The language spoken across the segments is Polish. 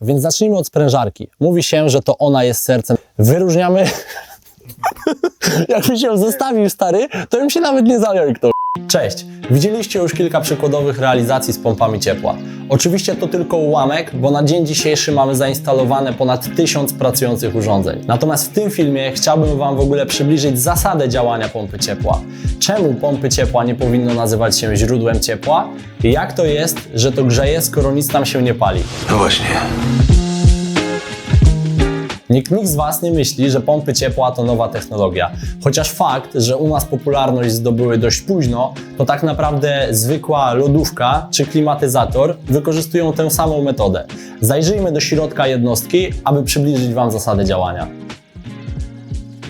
Więc zacznijmy od sprężarki. Mówi się, że to ona jest sercem. Wyróżniamy. Jakby się zostawił stary, to bym się nawet nie zajął kto. Cześć! Widzieliście już kilka przykładowych realizacji z pompami ciepła. Oczywiście to tylko ułamek, bo na dzień dzisiejszy mamy zainstalowane ponad 1000 pracujących urządzeń. Natomiast w tym filmie chciałbym Wam w ogóle przybliżyć zasadę działania pompy ciepła. Czemu pompy ciepła nie powinno nazywać się źródłem ciepła? I jak to jest, że to grzeje, skoro nic tam się nie pali? No właśnie. Nikt, nikt z Was nie myśli, że pompy ciepła to nowa technologia. Chociaż fakt, że u nas popularność zdobyły dość późno, to tak naprawdę zwykła lodówka czy klimatyzator wykorzystują tę samą metodę. Zajrzyjmy do środka jednostki, aby przybliżyć Wam zasady działania.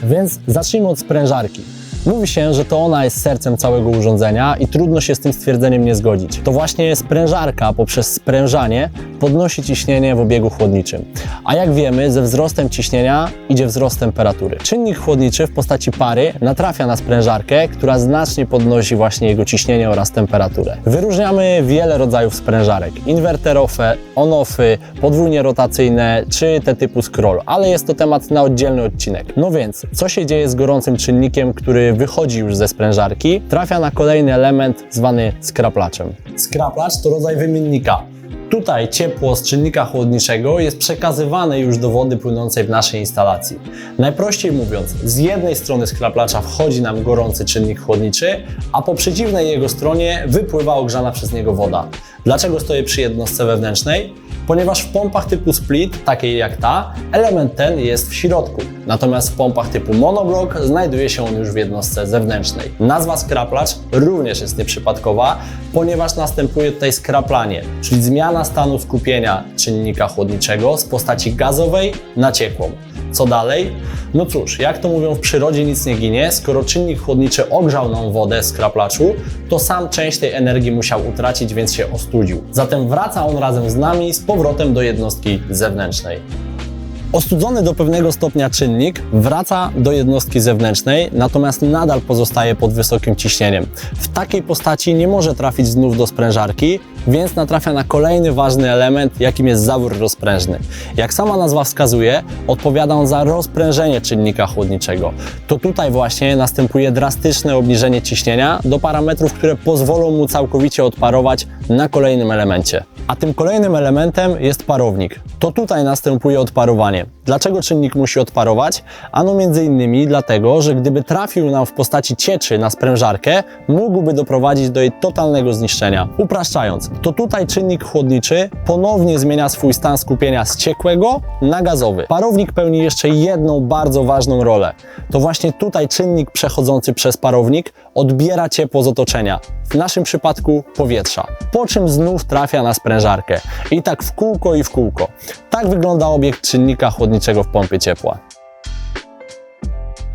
Więc zacznijmy od sprężarki. Mówi się, że to ona jest sercem całego urządzenia i trudno się z tym stwierdzeniem nie zgodzić. To właśnie sprężarka poprzez sprężanie podnosi ciśnienie w obiegu chłodniczym. A jak wiemy, ze wzrostem ciśnienia idzie wzrost temperatury. Czynnik chłodniczy w postaci pary natrafia na sprężarkę, która znacznie podnosi właśnie jego ciśnienie oraz temperaturę. Wyróżniamy wiele rodzajów sprężarek. Inwerterowe, on-offy, podwójnie rotacyjne czy te typu scroll, ale jest to temat na oddzielny odcinek. No więc, co się dzieje z gorącym czynnikiem, który wychodzi już ze sprężarki, trafia na kolejny element zwany skraplaczem. Skraplacz to rodzaj wymiennika. Tutaj ciepło z czynnika chłodniczego jest przekazywane już do wody płynącej w naszej instalacji. Najprościej mówiąc, z jednej strony skraplacza wchodzi nam gorący czynnik chłodniczy, a po przeciwnej jego stronie wypływa ogrzana przez niego woda. Dlaczego stoję przy jednostce wewnętrznej? Ponieważ w pompach typu split, takiej jak ta, element ten jest w środku. Natomiast w pompach typu monoblock znajduje się on już w jednostce zewnętrznej. Nazwa skraplacz również jest nieprzypadkowa, ponieważ następuje tutaj skraplanie, czyli zmiana stanu skupienia czynnika chłodniczego z postaci gazowej na ciekłą. Co dalej? No cóż, jak to mówią w przyrodzie nic nie ginie, skoro czynnik chłodniczy ogrzał nam wodę z kraplaczu, to sam część tej energii musiał utracić, więc się ostudził. Zatem wraca on razem z nami z powrotem do jednostki zewnętrznej. Ostudzony do pewnego stopnia czynnik wraca do jednostki zewnętrznej, natomiast nadal pozostaje pod wysokim ciśnieniem. W takiej postaci nie może trafić znów do sprężarki, więc natrafia na kolejny ważny element, jakim jest zawór rozprężny. Jak sama nazwa wskazuje, odpowiada on za rozprężenie czynnika chłodniczego. To tutaj właśnie następuje drastyczne obniżenie ciśnienia do parametrów, które pozwolą mu całkowicie odparować na kolejnym elemencie. A tym kolejnym elementem jest parownik. To tutaj następuje odparowanie. Dlaczego czynnik musi odparować? Ano między innymi dlatego, że gdyby trafił nam w postaci cieczy na sprężarkę, mógłby doprowadzić do jej totalnego zniszczenia. Upraszczając, to tutaj czynnik chłodniczy ponownie zmienia swój stan skupienia z ciekłego na gazowy. Parownik pełni jeszcze jedną bardzo ważną rolę. To właśnie tutaj czynnik przechodzący przez parownik odbiera ciepło z otoczenia, w naszym przypadku powietrza, po czym znów trafia na sprężarkę. I tak w kółko i w kółko. Tak wygląda obiekt czynnika chłodniczego w pompie ciepła.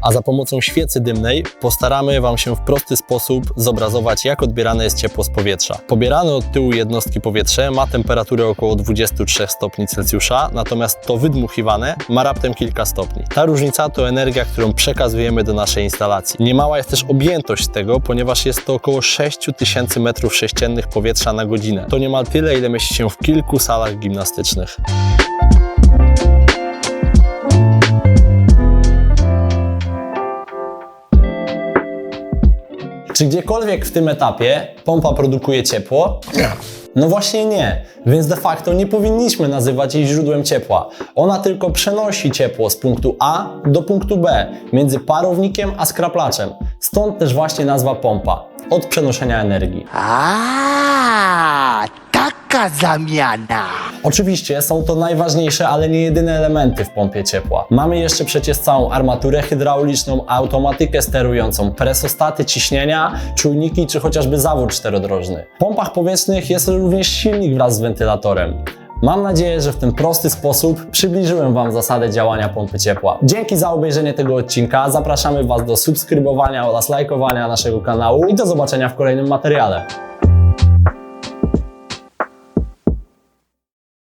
A za pomocą świecy dymnej postaramy Wam się w prosty sposób zobrazować, jak odbierane jest ciepło z powietrza. Pobierane od tyłu jednostki powietrze ma temperaturę około 23 stopni Celsjusza, natomiast to wydmuchiwane ma raptem kilka stopni. Ta różnica to energia, którą przekazujemy do naszej instalacji. Niemała jest też objętość tego, ponieważ jest to około 6000 m3 powietrza na godzinę. To niemal tyle, ile mieści się w kilku salach gimnastycznych. Czy gdziekolwiek w tym etapie pompa produkuje ciepło? No właśnie nie, więc de facto nie powinniśmy nazywać jej źródłem ciepła. Ona tylko przenosi ciepło z punktu A do punktu B, między parownikiem a skraplaczem. Stąd też właśnie nazwa pompa, od przenoszenia energii. A, taka zamiana. Oczywiście są to najważniejsze, ale nie jedyne elementy w pompie ciepła. Mamy jeszcze przecież całą armaturę hydrauliczną, automatykę sterującą, presostaty ciśnienia, czujniki czy chociażby zawór czterodrożny. W pompach powietrznych jest również silnik wraz z wentylatorem. Mam nadzieję, że w ten prosty sposób przybliżyłem Wam zasadę działania pompy ciepła. Dzięki za obejrzenie tego odcinka. Zapraszamy Was do subskrybowania oraz lajkowania naszego kanału i do zobaczenia w kolejnym materiale.